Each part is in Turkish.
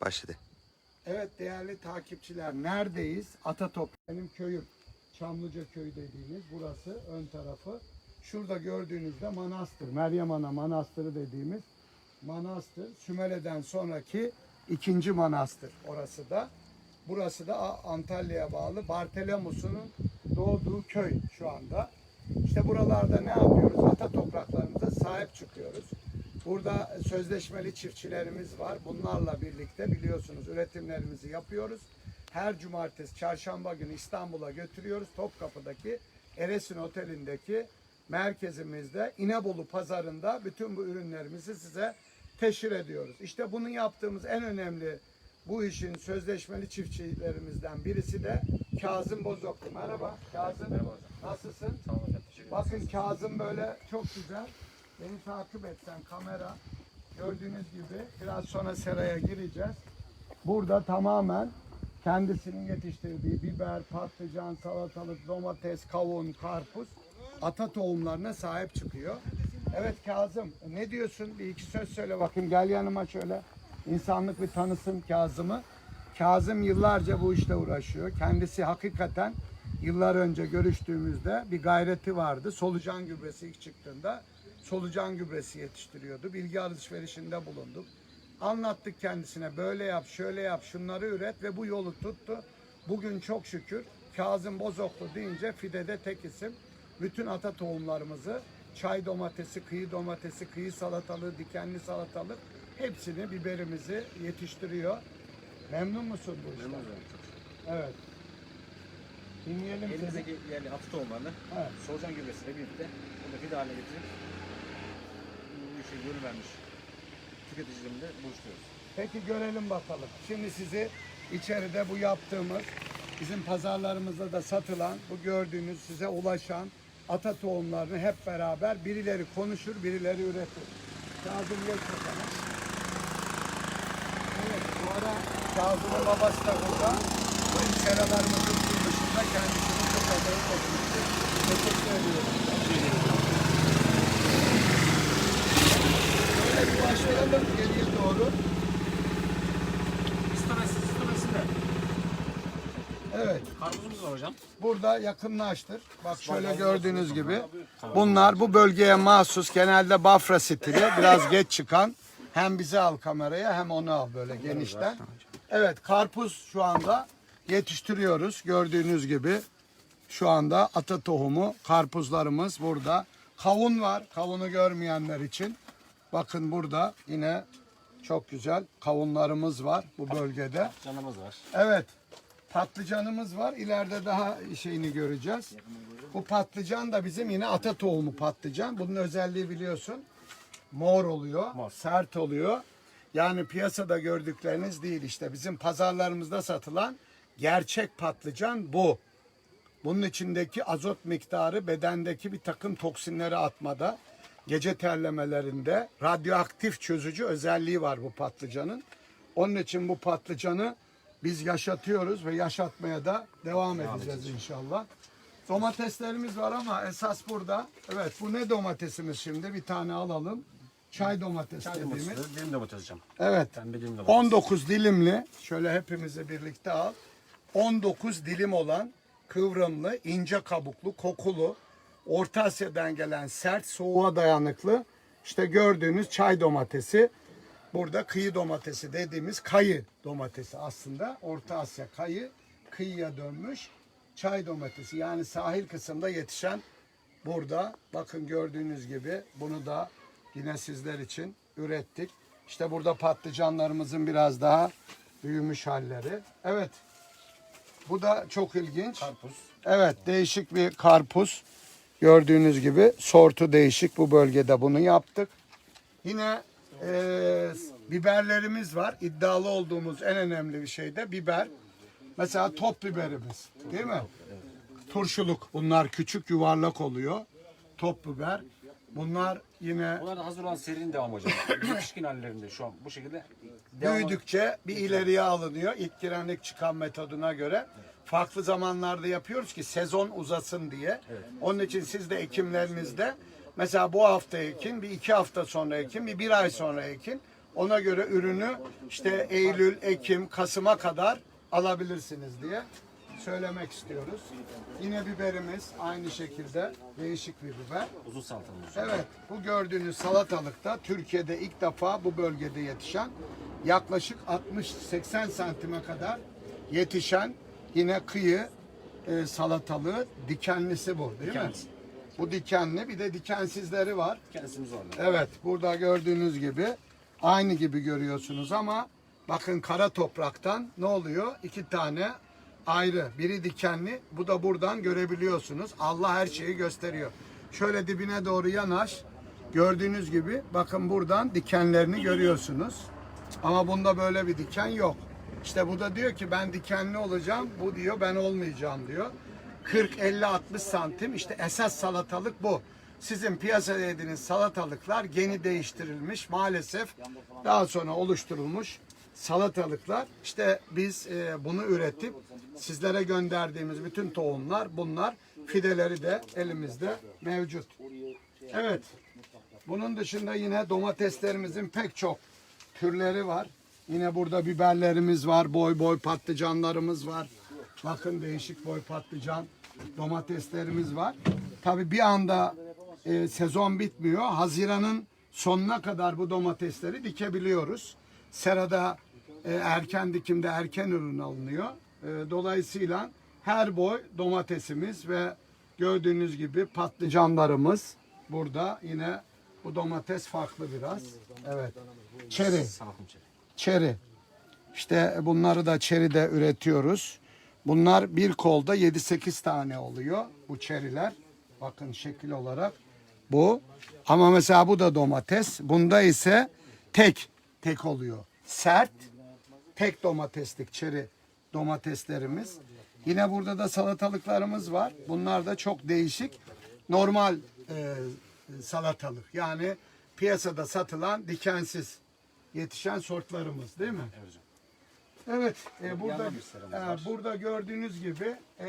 Başladı. Evet değerli takipçiler neredeyiz? Atatop benim köyüm. Çamlıca köyü dediğimiz burası ön tarafı. Şurada gördüğünüzde manastır. Meryem Ana Manastırı dediğimiz manastır. Sümele'den sonraki ikinci manastır orası da. Burası da Antalya'ya bağlı Bartolomus'un doğduğu köy şu anda. İşte buralarda ne yapıyoruz? Ata topraklarımıza sahip çıkıyoruz. Burada sözleşmeli çiftçilerimiz var. Bunlarla birlikte biliyorsunuz üretimlerimizi yapıyoruz. Her cumartesi, çarşamba günü İstanbul'a götürüyoruz. Topkapı'daki Eresin Oteli'ndeki merkezimizde İnebolu pazarında bütün bu ürünlerimizi size teşhir ediyoruz. İşte bunu yaptığımız en önemli bu işin sözleşmeli çiftçilerimizden birisi de Kazım Bozoklu. Merhaba Kazım. Nasılsın? Sağ olun. Bakın Kazım böyle çok güzel. Beni takip etsen kamera. Gördüğünüz gibi biraz sonra seraya gireceğiz. Burada tamamen kendisinin yetiştirdiği biber, patlıcan, salatalık, domates, kavun, karpuz ata tohumlarına sahip çıkıyor. Evet Kazım ne diyorsun? Bir iki söz söyle bakayım. Gel yanıma şöyle. İnsanlık bir tanısın Kazım'ı. Kazım yıllarca bu işle uğraşıyor. Kendisi hakikaten yıllar önce görüştüğümüzde bir gayreti vardı. Solucan gübresi ilk çıktığında solucan gübresi yetiştiriyordu. Bilgi alışverişinde bulunduk. Anlattık kendisine böyle yap, şöyle yap, şunları üret ve bu yolu tuttu. Bugün çok şükür Kazım Bozoklu deyince Fide'de tek isim. Bütün ata tohumlarımızı çay domatesi, kıyı domatesi, kıyı salatalığı, dikenli salatalık hepsini biberimizi yetiştiriyor. Memnun musun bu işten? Memnunum. Evet. Dinleyelim. Elimizdeki yerli atı tohumlarını Evet. solucan gübresiyle birlikte burada fide haline getirip gönül vermiş tüketicilerimle buluşturuyoruz. Peki görelim bakalım. Şimdi sizi içeride bu yaptığımız bizim pazarlarımızda da satılan bu gördüğünüz size ulaşan ata tohumlarını hep beraber birileri konuşur, birileri üretir. Kazım geç. Evet bu ara Kazım'ın babası da burada. Bu seralarımızın dışında kendisini çok adayı. Teşekkür ediyorum. Böyle bir başlayalım geriye doğru. İstemesi, istemesi de. Evet. Karpuzumuz var hocam. Burada yakınlaştır. Bak şöyle gördüğünüz gibi. Bunlar bu bölgeye mahsus genelde Bafra stili biraz geç çıkan. Hem bizi al kameraya hem onu al böyle genişten. Evet karpuz şu anda yetiştiriyoruz. Gördüğünüz gibi şu anda ata tohumu karpuzlarımız burada. Kavun var. Kavunu görmeyenler için. Bakın burada yine çok güzel kavunlarımız var bu bölgede. Canımız var. Evet. Patlıcanımız var. İleride daha şeyini göreceğiz. Bu patlıcan da bizim yine ata tohumu patlıcan. Bunun özelliği biliyorsun. Mor oluyor. Mor. Sert oluyor. Yani piyasada gördükleriniz değil işte. Bizim pazarlarımızda satılan gerçek patlıcan bu. Bunun içindeki azot miktarı bedendeki bir takım toksinleri atmada, gece terlemelerinde radyoaktif çözücü özelliği var bu patlıcanın. Onun için bu patlıcanı biz yaşatıyoruz ve yaşatmaya da devam edeceğiz inşallah. Domateslerimiz var ama esas burada. Evet bu ne domatesimiz şimdi? Bir tane alalım. Çay domates Çay dediğimiz. domatesi, dilim domates hocam. Evet. Pembe dilim domates. 19 dilimli şöyle hepimizi birlikte al. 19 dilim olan kıvrımlı, ince kabuklu, kokulu, Orta Asya'dan gelen sert, soğuğa dayanıklı işte gördüğünüz çay domatesi. Burada kıyı domatesi dediğimiz kayı domatesi aslında. Orta Asya kayı kıyıya dönmüş çay domatesi. Yani sahil kısımda yetişen burada bakın gördüğünüz gibi bunu da yine sizler için ürettik. İşte burada patlıcanlarımızın biraz daha büyümüş halleri. Evet. Bu da çok ilginç. Karpuz. Evet değişik bir karpuz. Gördüğünüz gibi sortu değişik bu bölgede bunu yaptık. Yine eee, biberlerimiz var. İddialı olduğumuz en önemli bir şey de biber. Mesela top biberimiz değil mi? Turşuluk. Bunlar küçük yuvarlak oluyor. Top biber. Bunlar yine Bunlar da hazır olan serinin devamı hocam. Yetişkin hallerinde şu an bu şekilde devamı. büyüdükçe bir ileriye alınıyor. İlk girenlik çıkan metoduna göre. Farklı zamanlarda yapıyoruz ki sezon uzasın diye. Onun için siz de ekimlerinizde mesela bu hafta ekin, bir iki hafta sonra ekin, bir bir ay sonra ekin. Ona göre ürünü işte Eylül, Ekim, Kasım'a kadar alabilirsiniz diye söylemek istiyoruz. Yine biberimiz aynı şekilde değişik bir biber. Uzun salatamız. Evet, bu gördüğünüz salatalıkta Türkiye'de ilk defa bu bölgede yetişen yaklaşık 60-80 santime kadar yetişen yine kıyı e, salatalığı dikenlisi bu değil mi? Dikenlisi. Bu dikenli bir de dikensizleri var. Kendisimiz var. Evet, burada gördüğünüz gibi aynı gibi görüyorsunuz ama bakın kara topraktan ne oluyor? İki tane ayrı. Biri dikenli, bu da buradan görebiliyorsunuz. Allah her şeyi gösteriyor. Şöyle dibine doğru yanaş. Gördüğünüz gibi bakın buradan dikenlerini görüyorsunuz. Ama bunda böyle bir diken yok. İşte bu da diyor ki ben dikenli olacağım. Bu diyor ben olmayacağım diyor. 40, 50, 60 santim işte esas salatalık bu. Sizin piyasada yediğiniz salatalıklar geni değiştirilmiş maalesef daha sonra oluşturulmuş salatalıklar. İşte biz e, bunu üretip sizlere gönderdiğimiz bütün tohumlar bunlar. Fideleri de elimizde mevcut. Evet. Bunun dışında yine domateslerimizin pek çok türleri var. Yine burada biberlerimiz var, boy boy patlıcanlarımız var. Bakın değişik boy patlıcan domateslerimiz var. Tabi bir anda e, sezon bitmiyor. Haziran'ın sonuna kadar bu domatesleri dikebiliyoruz. Serada e, erken dikimde erken ürün alınıyor. E, dolayısıyla her boy domatesimiz ve gördüğünüz gibi patlıcanlarımız burada yine bu domates farklı biraz. Evet. Çeri. Çeri. Çeri. İşte bunları da çeride üretiyoruz. Bunlar bir kolda 7-8 tane oluyor bu çeriler. Bakın şekil olarak bu. Ama mesela bu da domates. Bunda ise tek tek oluyor. Sert tek domateslik çeri domateslerimiz. Yine burada da salatalıklarımız var. Bunlar da çok değişik. Normal e, salatalık. Yani piyasada satılan dikensiz yetişen sortlarımız değil mi? Evet hocam. Evet, e, burada e, burada gördüğünüz gibi e,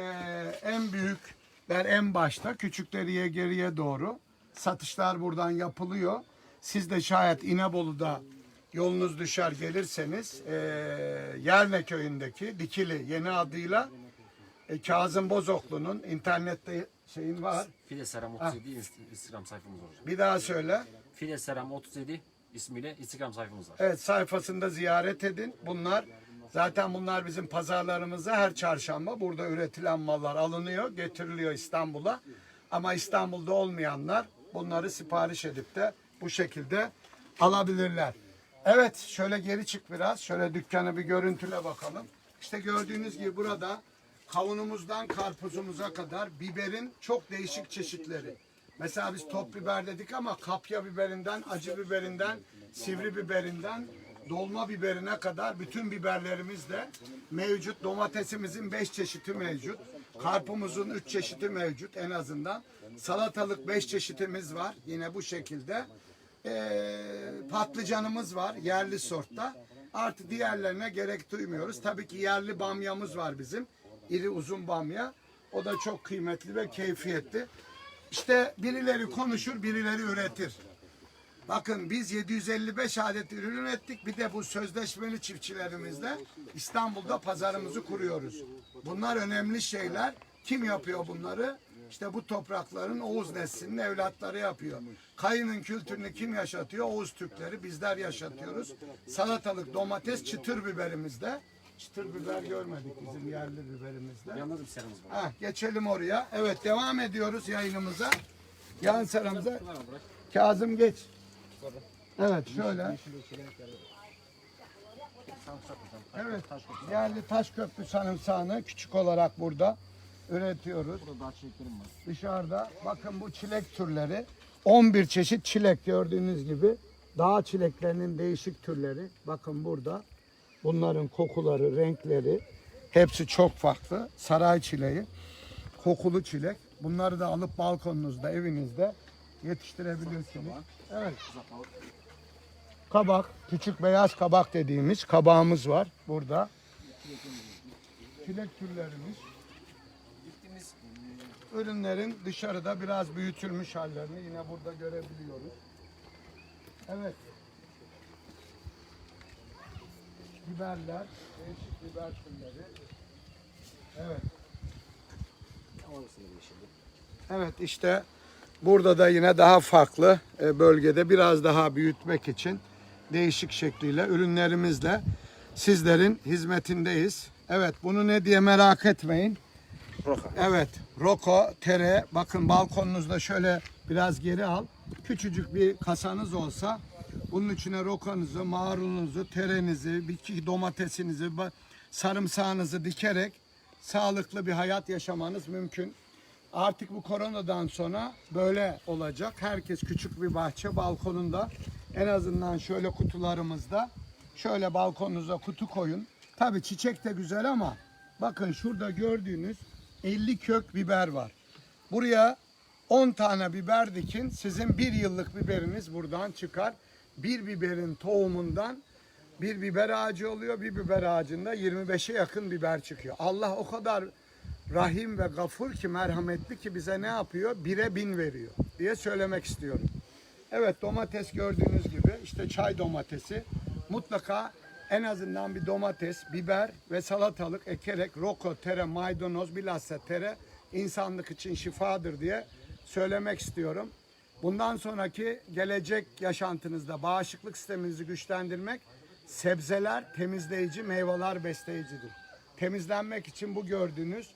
en büyükler en başta, küçükleri geriye doğru satışlar buradan yapılıyor. Siz de şayet İnebolu'da yolunuz düşer gelirseniz e, Yerle köyündeki Dikili yeni adıyla e, Kazım Bozoklu'nun internette şeyin var. Fide Seram 37 inst- Instagram sayfamız var. Bir daha söyle. Fide Seram 37 ismiyle Instagram sayfamız var. Evet sayfasında ziyaret edin. Bunlar zaten bunlar bizim pazarlarımıza her çarşamba burada üretilen mallar alınıyor, getiriliyor İstanbul'a. Ama İstanbul'da olmayanlar bunları sipariş edip de bu şekilde alabilirler. Evet şöyle geri çık biraz. Şöyle dükkanı bir görüntüle bakalım. İşte gördüğünüz gibi burada kavunumuzdan karpuzumuza kadar biberin çok değişik çeşitleri. Mesela biz top biber dedik ama kapya biberinden, acı biberinden, sivri biberinden, dolma biberine kadar bütün biberlerimiz de mevcut. Domatesimizin 5 çeşidi mevcut. Karpumuzun 3 çeşidi mevcut en azından. Salatalık 5 çeşitimiz var yine bu şekilde. Ee, patlıcanımız var yerli sortta. Artı diğerlerine gerek duymuyoruz. Tabii ki yerli bamyamız var bizim. İri uzun bamya. O da çok kıymetli ve keyfiyetli. İşte birileri konuşur, birileri üretir. Bakın biz 755 adet ürün ürettik. Bir de bu sözleşmeli çiftçilerimizle İstanbul'da pazarımızı kuruyoruz. Bunlar önemli şeyler. Kim yapıyor bunları? İşte bu toprakların Oğuz neslinin evlatları yapıyor. Kayının kültürünü kim yaşatıyor? Oğuz Türkleri. Bizler yaşatıyoruz. Salatalık, domates, çıtır biberimizde. Çıtır biber görmedik bizim yerli da bir seramız var. Ha, geçelim oraya. Evet devam ediyoruz yayınımıza. Yan sıramıza. Kazım geç. Evet şöyle. Evet yerli taş köprü sarımsağını küçük olarak burada üretiyoruz. Burada daha çiçeklerim var. Dışarıda bakın bu çilek türleri 11 çeşit çilek gördüğünüz gibi dağ çileklerinin değişik türleri bakın burada bunların kokuları renkleri hepsi çok farklı. Saray çileği kokulu çilek. Bunları da alıp balkonunuzda evinizde yetiştirebilirsiniz. Evet. Kabak küçük beyaz kabak dediğimiz kabağımız var burada. Çilek türlerimiz. Ürünlerin dışarıda biraz büyütülmüş hallerini yine burada görebiliyoruz. Evet. Biberler, değişik biber türleri. Evet. Evet işte burada da yine daha farklı e, bölgede biraz daha büyütmek için değişik şekliyle ürünlerimizle sizlerin hizmetindeyiz. Evet bunu ne diye merak etmeyin. Roka. Evet roko, tere bakın balkonunuzda şöyle biraz geri al. Küçücük bir kasanız olsa bunun içine rokanızı, marununuzu, terenizi, bir iki domatesinizi, sarımsağınızı dikerek sağlıklı bir hayat yaşamanız mümkün. Artık bu koronadan sonra böyle olacak. Herkes küçük bir bahçe balkonunda en azından şöyle kutularımızda şöyle balkonunuza kutu koyun. Tabii çiçek de güzel ama bakın şurada gördüğünüz 50 kök biber var. Buraya 10 tane biber dikin. Sizin bir yıllık biberiniz buradan çıkar. Bir biberin tohumundan bir biber ağacı oluyor. Bir biber ağacında 25'e yakın biber çıkıyor. Allah o kadar rahim ve gafur ki merhametli ki bize ne yapıyor? Bire bin veriyor diye söylemek istiyorum. Evet domates gördüğünüz gibi işte çay domatesi mutlaka en azından bir domates, biber ve salatalık ekerek roko, tere, maydanoz bilhassa tere insanlık için şifadır diye söylemek istiyorum. Bundan sonraki gelecek yaşantınızda bağışıklık sisteminizi güçlendirmek sebzeler temizleyici, meyveler besleyicidir. Temizlenmek için bu gördüğünüz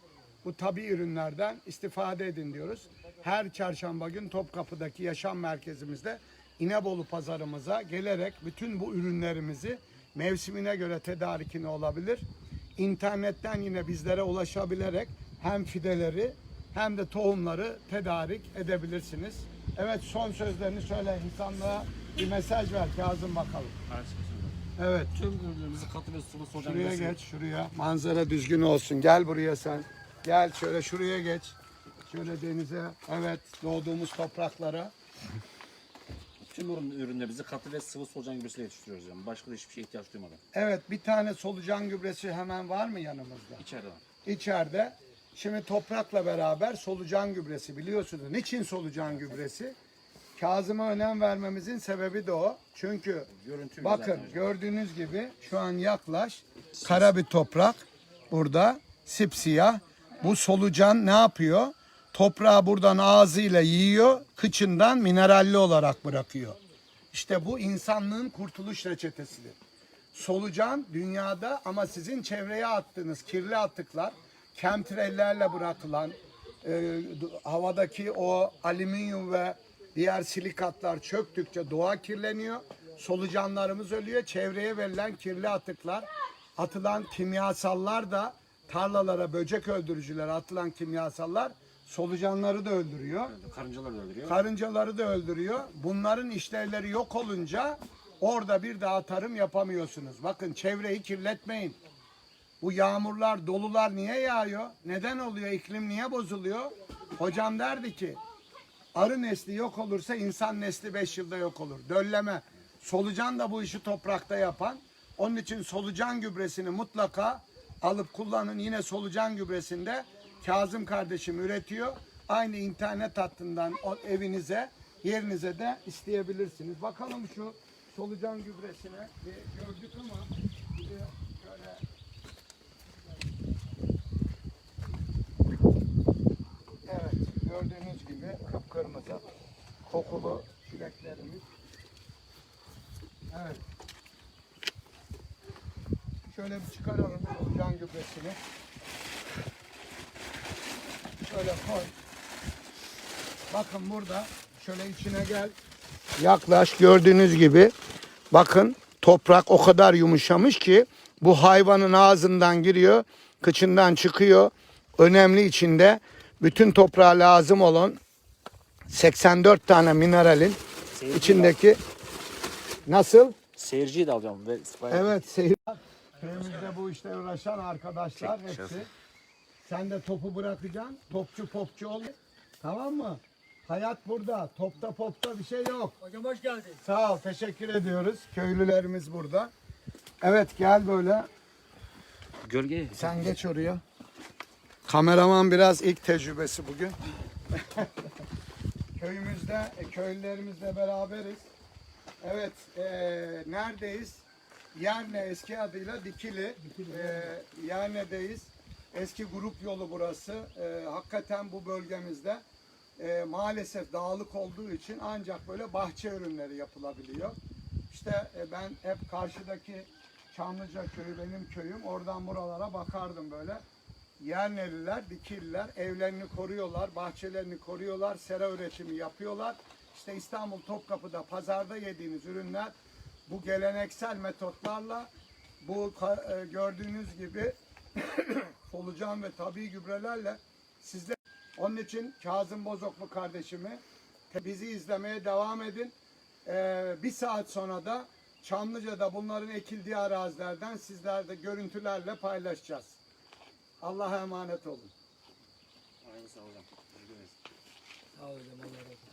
bu tabi ürünlerden istifade edin diyoruz. Her çarşamba gün Topkapı'daki yaşam merkezimizde İnebolu pazarımıza gelerek bütün bu ürünlerimizi mevsimine göre tedarikini olabilir. İnternetten yine bizlere ulaşabilerek hem fideleri hem de tohumları tedarik edebilirsiniz. Evet son sözlerini söyle insanlığa bir mesaj ver Kazım bakalım. Evet. Tüm ürünlerimizi katı ve sulu solucan Şuraya geç şuraya. Manzara düzgün olsun. Gel buraya sen. Gel şöyle şuraya geç. Şöyle denize. Evet doğduğumuz topraklara. Tüm ürün, ürünlerimizi katı ve sıvı solucan gübresiyle yetiştiriyoruz yani. Başka da hiçbir şeye ihtiyaç duymadan. Evet bir tane solucan gübresi hemen var mı yanımızda? İçeride var. İçeride. Şimdi toprakla beraber solucan gübresi biliyorsunuz. Niçin solucan gübresi? Kazıma önem vermemizin sebebi de o. Çünkü Görüntü bakın zaten gördüğünüz gibi şu an yaklaş. Kara bir toprak burada sipsiyah. Bu solucan ne yapıyor? Toprağı buradan ağzıyla yiyor, kıçından mineralli olarak bırakıyor. İşte bu insanlığın kurtuluş reçetesidir. Solucan dünyada ama sizin çevreye attığınız kirli atıklar, kemtrellerle bırakılan e, havadaki o alüminyum ve diğer silikatlar çöktükçe doğa kirleniyor. Solucanlarımız ölüyor. Çevreye verilen kirli atıklar, atılan kimyasallar da tarlalara böcek öldürücülere atılan kimyasallar solucanları da öldürüyor. Karıncalar da öldürüyor. Karıncaları da öldürüyor. Bunların işlevleri yok olunca orada bir daha tarım yapamıyorsunuz. Bakın çevreyi kirletmeyin. Bu yağmurlar, dolular niye yağıyor? Neden oluyor? İklim niye bozuluyor? Hocam derdi ki arı nesli yok olursa insan nesli 5 yılda yok olur. Dölleme. Solucan da bu işi toprakta yapan. Onun için solucan gübresini mutlaka alıp kullanın. Yine solucan gübresinde Kazım kardeşim üretiyor. Aynı internet hattından evinize, yerinize de isteyebilirsiniz. Bakalım şu solucan gübresine gördük ama bir de şöyle Evet, gördüğünüz gibi kıpkırmızı kokulu çileklerimiz. Evet. Şöyle bir çıkaralım solucan gübresini. Şöyle koy. Bakın burada şöyle içine gel. Yaklaş gördüğünüz gibi bakın toprak o kadar yumuşamış ki bu hayvanın ağzından giriyor, kıçından çıkıyor. Önemli içinde bütün toprağa lazım olan 84 tane mineralin Seyirciyi içindeki nasıl? Seyirciyi de alacağım. Ve Evet seyir. Köyümüzde bu işle uğraşan arkadaşlar Çek, hepsi. şef. Sen de topu bırakacaksın. Topçu popçu ol. Tamam mı? Hayat burada. Topta popta bir şey yok. Hocam hoş geldin. Sağ ol. Teşekkür ediyoruz. Köylülerimiz burada. Evet gel böyle. Gölge. Sen geç oraya. Kameraman biraz ilk tecrübesi bugün. Köyümüzde, e, köylülerimizle beraberiz. Evet, e, neredeyiz? Yerne eski adıyla Dikili. Ee, Yerne'deyiz. Eski grup yolu burası. Ee, hakikaten bu bölgemizde e, maalesef dağlık olduğu için ancak böyle bahçe ürünleri yapılabiliyor. İşte e, ben hep karşıdaki Çamlıca köyü benim köyüm. Oradan buralara bakardım böyle. Yerneliler, Dikililer evlerini koruyorlar, bahçelerini koruyorlar, sera üretimi yapıyorlar. İşte İstanbul Topkapı'da pazarda yediğiniz ürünler bu geleneksel metotlarla bu e, gördüğünüz gibi solucan ve tabii gübrelerle sizler onun için Kazım Bozoklu kardeşimi bizi izlemeye devam edin. Ee, bir saat sonra da Çamlıca'da bunların ekildiği arazilerden sizlerle görüntülerle paylaşacağız. Allah'a emanet olun. Aynı sağ ederiz. Sağ ol hocam Allah razı olsun.